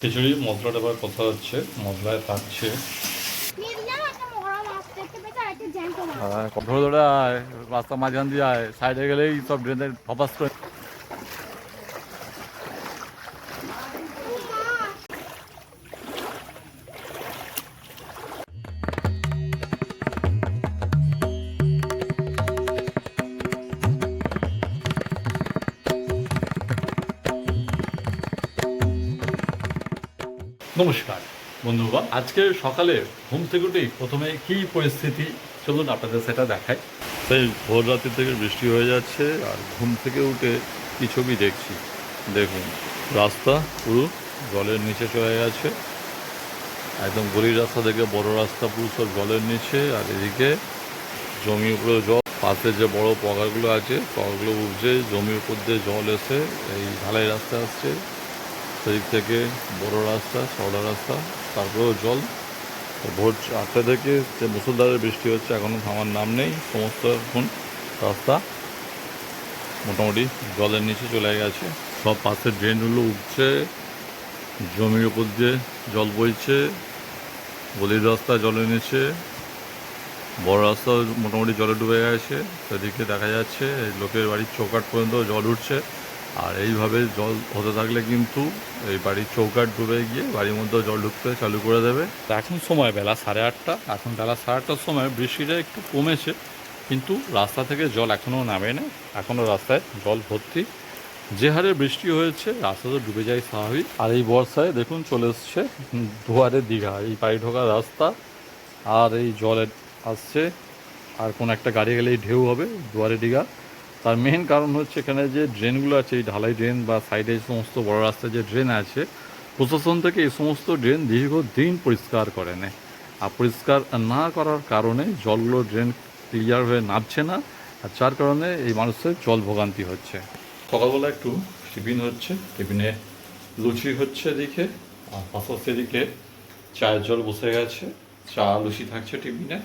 খিচুড়ি মশলা এবার কথা হচ্ছে মশলায় থাকছে। জ্যান্ত ধরে ধরে আয়, রাস্তা মাঝখান দিয়ে আয়, সাইডে গেলেই সব ড্রেনের ফপাস করে। নমস্কার, বন্ধুগণ। আজকে সকালে ঘুম থেকে উঠেই প্রথমে কি পরিস্থিতি? চলুন আপনাদের সেটা দেখাই। সেই ভোর রাত্রি থেকে বৃষ্টি হয়ে যাচ্ছে, আর ঘুম থেকে উঠে কি ছবি দেখছি? দেখুন, রাস্তা পুরো জলের নিচে চলে গেছে। একদম গলির রাস্তা থেকে বড় রাস্তা পুরো সব জলের নিচে, আর এদিকে জমির উপরে জল, পাশে যে বড় পগাগুলো আছে পগাগুলো উঠছে জমির উপর দিয়ে জল এসে এই ঢালাই রাস্তা আসছে। সেদিক থেকে বড় রাস্তা, চওড়া রাস্তা, তারপরেও জল। ভোর আটটা থেকে যে মুসুলধারে বৃষ্টি হচ্ছে এখনও থামার নাম নেই, সমস্ত এখন রাস্তা মোটামুটি জলের নিচে চলে গেছে। সব পাশের ড্রেনগুলো উঠছে, জমির উপর দিয়ে জল বইছে, গলির রাস্তা জলের নিচে বড় রাস্তা মোটামুটি জলে ডুবে গেছে। সেদিকে দেখা যাচ্ছে লোকের বাড়ির চৌকাট পর্যন্ত জল উঠছে। আর এইভাবে জল হতে থাকলে কিন্তু এই বাড়ির চৌকাট ডুবে গিয়ে বাড়ির মধ্যেও জল ঢুকতে চালু করে দেবে। এখন সময় বেলা, সাড়ে আটটা। এখন বেলা সাড়ে আটটার সময় বৃষ্টিটা একটু কমেছে, কিন্তু রাস্তা থেকে জল এখনও নামে না। এখনও রাস্তায় জল ভর্তি। যে হারে বৃষ্টি হয়েছে, রাস্তা তো ডুবে যায় স্বাভাবিক। আর এই বর্ষায় দেখুন চলে এসছে দুয়ারে দীঘা। এই বাড়ি ঢোকার রাস্তা, আর এই জলের আসছে। আর কোন একটা গাড়ি গেলেই ঢেউ হবে দুয়ারে দীঘা। তার মেন কারণ হচ্ছে এখানে যে ড্রেনগুলো আছে, এই ঢালাই ড্রেন বা সাইডে সমস্ত বড় রাস্তায় যে ড্রেন আছে, প্রশাসন থেকে এই সমস্ত ড্রেন দীর্ঘদিন পরিষ্কার করে নেয়। আর পরিষ্কার না করার কারণে জলগুলো ড্রেন ক্লিয়ার হয়ে নামছে না, আর যার কারণে এই মানুষের জল ভোগান্তি হচ্ছে। সকালবেলা একটু টিফিন হচ্ছে, টিফিনে লুচি হচ্ছে এদিকে, আর পাশাপাশি এদিকে চায়ের জল বসে গেছে, চা লুচি থাকছে টিফিনে।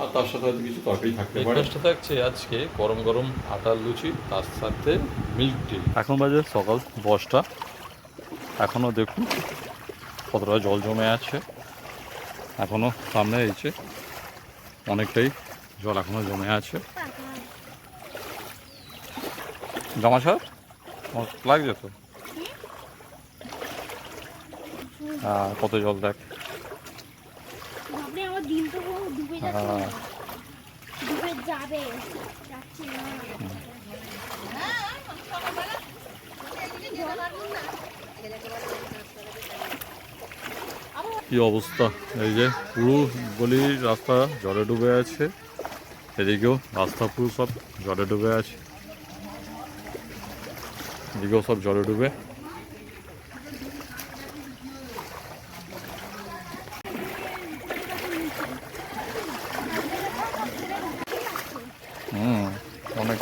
আর তার সাথে হয়তো কিছু তরকারি থাকতে পারে। থাকছে আজকে গরম গরম আটার লুচি তার সাথে মিল্ক টি। এখন বাজে সকাল দশটা। এখনও দেখুন কতটা জল জমে আছে। এখনও সামনে এসেছে অনেকটাই জল এখনও জমে আছে। জামা আমার লাগছে তো? হ্যাঁ কত জল দেখ। দিন তো ডুবে যাচ্ছে হ্যাঁ। ডুবে যাবে। যাচ্ছি না। কি অবস্থা? এই যে পুরো গলির রাস্তা জলে ডুবে আছে। এদিকেও রাস্তা পুরো সব জলে ডুবে আছে। এদিকেও সব জলে ডুবে। হুম, অনেক।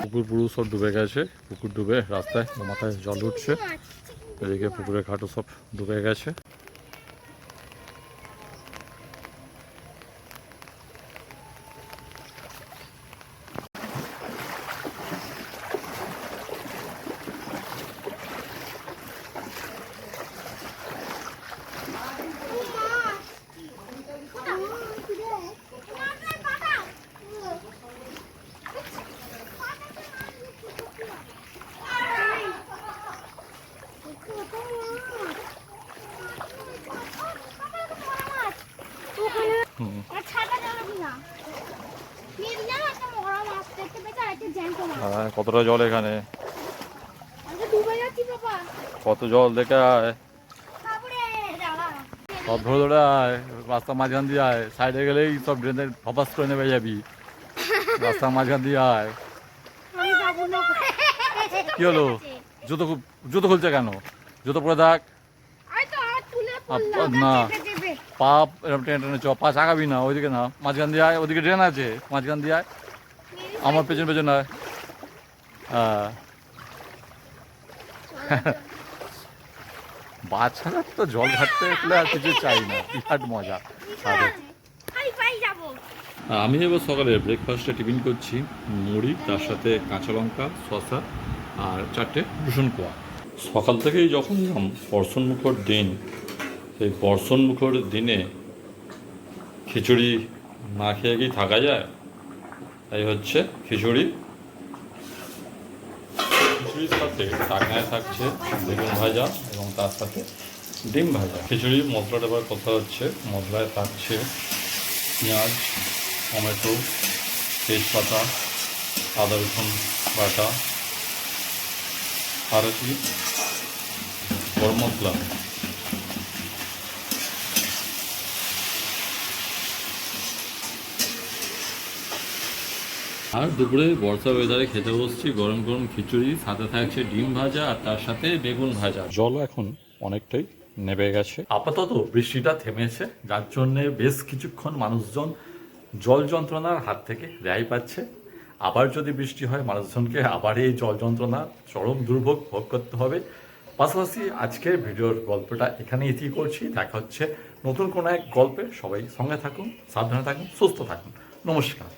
পুকুর পুরো সব ডুবে গেছে, পুকুর ডুবে রাস্তায়, মাথায় জল উঠছে। এদিকে পুকুরের ঘাটও সব ডুবে গেছে। হ্যাঁ কতটা জল এখানে? কত জল দেখে আয়। সব ধরে ধরে আয় রাস্তা মাঝখান দিয়ে আয়। সাইডে গেলেই সব ড্রেনের ফপাস করে নেবে যাবি। রাস্তার মাঝখান দিয়ে আয়। কি হলো? জুতো জুতো খুলছে কেন? জুতো পরে থাক। না। পা এরকম টেনে টেনে চ পা চাকাবি না, ওইদিকে না। মাঝখান দিয়ে আয়, ওদিকে ড্রেন আছে। মাঝখান দিয়ে আয়। আমার পেছন পেছন হ্যাঁ বাচ্চারা তো জল ঘাটতে গেলে আর কিছু চাই না। বিরাট মজা। আমি এবার সকালে ব্রেকফাস্টে টিফিন করছি। মুড়ি, তার সাথে কাঁচা লঙ্কা, শসা আর চারটে রসুন কোয়া। সকাল থেকেই যখন এরকম বর্ষণ মুখর দিন, সেই বর্ষণ মুখর দিনে খিচুড়ি না খেয়ে কি থাকা যায়? তাই হচ্ছে খিচুড়ি। খিচুড়ির সাথে টাকায় থাকছে বেগুন ভাজা এবং তার সাথে ডিম ভাজা। খিচুড়ি মশলাটা এবার কথা হচ্ছে, মশলায় থাকছে পেঁয়াজ, টমেটো, তেজপাতা, আদা, রসুন বাটা, আর কি? গরম মশলা। আর দুপুরে বর্ষা ওয়েদারে খেতে বসছি গরম গরম খিচুড়ি সাথে থাকছে ডিম ভাজা আর তার সাথে বেগুন ভাজা। জল এখন অনেকটাই নেবে গেছে। আপাতত বৃষ্টিটা থেমেছে যার জন্যে বেশ কিছুক্ষণ মানুষজন জল যন্ত্রণার হাত থেকে রেহাই পাচ্ছে। আবার যদি বৃষ্টি হয় মানুষজনকে আবার এই জল যন্ত্রণা চরম দুর্ভোগ ভোগ করতে হবে। পাশাপাশি আজকের ভিডিওর গল্পটা এখানে ইতি করছি। দেখা হচ্ছে নতুন কোনো এক গল্পে। সবাই সঙ্গে থাকুন সাবধানে থাকুন সুস্থ থাকুন। নমস্কার।